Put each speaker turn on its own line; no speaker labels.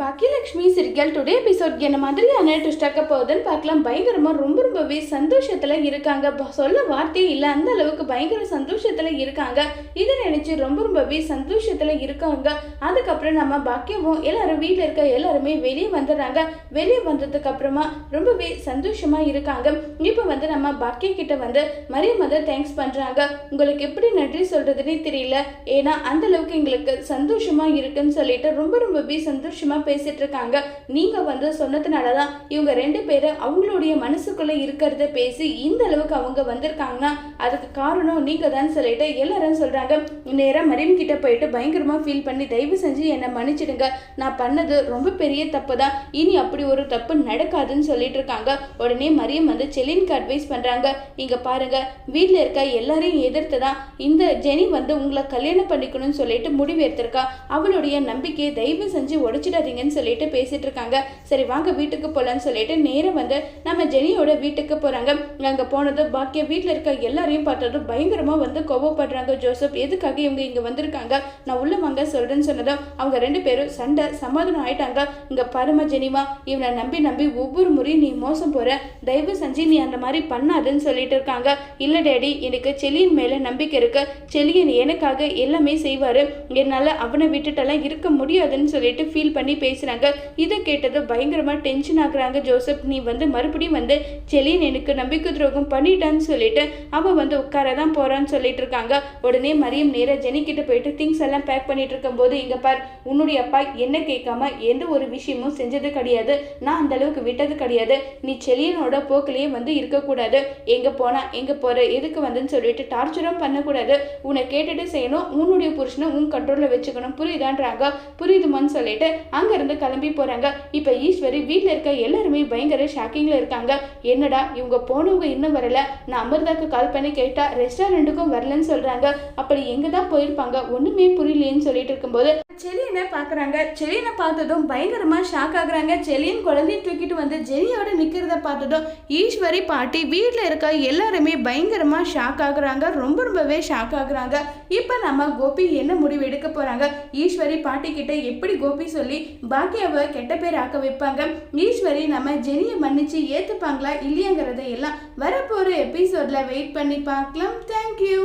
Bhagyalakshmi சிரிக்கல் today episode என்ன மாதிரியான ட்விஸ்டாக்க போகுதுன்னு பார்க்கலாம். பயங்கரமாக ரொம்ப ரொம்பவே சந்தோஷத்தில் இருக்காங்க. சொல்ல வார்த்தையே இல்லை. அந்த அளவுக்கு பயங்கர சந்தோஷத்தில் இருக்காங்க. இதை நினச்சி ரொம்ப ரொம்பவே சந்தோஷத்தில் இருக்காங்க. அதுக்கப்புறம் நம்ம பாக்கியமும் எல்லாரும் வீட்டில் இருக்க எல்லாருமே வெளியே வந்துடுறாங்க. வெளியே வந்ததுக்கு அப்புறமா ரொம்பவே சந்தோஷமாக இருக்காங்க. இப்போ வந்து நம்ம பாக்கிய கிட்ட வந்து மரியம் தேங்க்ஸ் பண்ணுறாங்க உங்களுக்கு எப்படி நன்றி சொல்கிறதுனே தெரியல. ஏன்னா அந்த அளவுக்கு எங்களுக்கு சந்தோஷமாக இருக்குன்னு சொல்லிட்டு ரொம்ப ரொம்பவே சந்தோஷமாக பேசிட்டு இருக்காங்க நீங்கள் வந்து சொன்னதுனால தான் இவங்க ரெண்டு பேரும் அவங்களுடைய மனசுக்குள்ளே இருக்கிறத பேசி இந்த அளவுக்கு அவங்க வந்திருக்காங்கன்னா அதுக்கு காரணம் நீங்கள் தான் சொல்லிட்டு எல்லாரும் சொல்கிறாங்க நேராக மரியம் கிட்ட போயிட்டு பயங்கரமாக ஃபீல் பண்ணி தயவு செஞ்சு என்னை மன்னிச்சிடுங்க. நான் பண்ணது ரொம்ப பெரிய தப்பு தான் இனி அப்படி ஒரு தப்பு நடக்காதுன்னு சொல்லிட்டு இருக்காங்க உடனே மரியம் வந்து செலினுக்கு அட்வைஸ் பண்ணுறாங்க இங்கே பாருங்கள் வீட்டில் இருக்க எல்லாரையும் எதிர்த்து தான் இந்த ஜெனி வந்து உங்களை கல்யாணம் பண்ணிக்கணும்னு சொல்லிட்டு முடிவு எடுத்திருக்கா. அவளுடைய நம்பிக்கையை தயவு செஞ்சு உடைச்சிடாதீங்கன்னு சொல்லிட்டு பேசிட்டு இருக்காங்க. சரி வாங்க வீட்டுக்கு போகலான்னு சொல்லிட்டு நேரம் வந்து நம்ம ஜெனியோட வீட்டுக்கு போகிறாங்க அங்கே போனது பாக்கிய வீட்டில் இருக்க எல்லாரையும் பார்த்ததும் பயங்கரமாக வந்து கோவப்படுறாங்க ஜோசப். எதுக்காக இவங்க இங்கே வந்திருக்காங்க? நான் உள்ள வாங்க சொல்கிறேன்னு சொன்னதும் அவங்க ரெண்டு பேரும் சண்டை சமாதானம் ஆயிட்டாங்க. இங்கே பரம ஜெனிமா இவனை நம்பி நம்பி ஒவ்வொரு முறையும் நீ மோசம் போகிற தயவு செஞ்சு நீ அந்த மாதிரி பண்ணாதுன்னு சொல்லிட்டு இருக்காங்க. இல்லை டேடி எனக்கு செலியின் மேலே நம்பிக்கை இருக்கு. செலியன் எனக்காக எல்லாமே செய்வார். என்னால் அவனை விட்டுட்டெல்லாம் இருக்க முடியாதுன்னு சொல்லிட்டு ஃபீல் பண்ணி பேசுகிறாங்க இதை கேட்டது பயங்கரமாக டென்ஷன் ஆகுறாங்க ஜோசப். நீ வந்து மறுபடியும் வந்து செலின் எனக்கு நம்பிக்கை துரோகம் பண்ணிட்டான்னு சொல்லிட்டு அவன் வந்து உட்கார தான் போகிறான்னு சொல்லிட்டு இருக்காங்க. உடனே மரியம் நேராக ஜெனிக்கிட்ட போயிட்டு திங்ஸ் எல்லாம் பேக் பண்ணிட்டு இருக்கும்போது இங்கே பார் உன்னுடைய அப்பா என்ன கேட்காம எந்த ஒரு விஷயமும் செஞ்சது கிடையாது. நான் அந்த அளவுக்கு விட்டது கிடையாது. நீ செலியனோட போக்கிலேயே வந்து இருக்கக்கூடாது. எங்கே போனா எங்கே போகிற எதுக்கு வந்துன்னு சொல்லிட்டு டார்ச்சரும் பண்ணக்கூடாது. உன்னை கேட்டுட்டு செய்யணும் உன்னுடைய புருஷனை உன் கண்ட்ரோலில் வச்சுக்கணும். புரியுதான்றாங்க. புரியுதுமான்னு சொல்லிட்டு அங்கேருந்து கிளம்பி போகிறாங்க இப்போ ஈஸ்வரி வீட்டில் இருக்க எல்லாருமே பயங்கர ஷாக்கிங்கில் இருக்காங்க. என்னடா இவங்க போனவங்க இன்னும் வரல. நான் அமிர்தாக்கு கால் பண்ணி கேட்டா ரெஸ்டாரண்ட்டுக்கும் வரலன்னு சொல்கிறாங்க அப்படி எங்கே தான் போயிருப்பாங்க? ஒன்றுமே புரியலையேன்னு சொல்லிட்டு இருக்கும்போது செலியனை பார்க்குறாங்க செலியனை பார்த்ததும் பயங்கரமாக ஷாக் ஆகுறாங்க. செலியன் குழந்தைய தூக்கிட்டு வந்து ஜெனியோட நிற்கிறத பார்த்ததும் ஈஸ்வரி பாட்டி வீட்டில் இருக்க எல்லாருமே பயங்கரமாக ஷாக் ஆகுறாங்க. ரொம்ப ரொம்பவே ஷாக் ஆகுறாங்க. இப்போ நம்ம கோபி என்ன முடிவு எடுக்க போகிறாங்க ஈஸ்வரி பாட்டி கிட்ட எப்படி கோபி சொல்லி பாக்கியாவை கெட்ட பேர் ஆக்க வைப்பாங்க? ஈஸ்வரி நம்ம ஜெனியை மன்னிச்சு ஏற்றுப்பாங்களா இல்லையாங்கிறத எல்லாம் வரப்போகிற எபிசோடில் வெயிட் பண்ணி பார்க்கலாம். தேங்க்யூ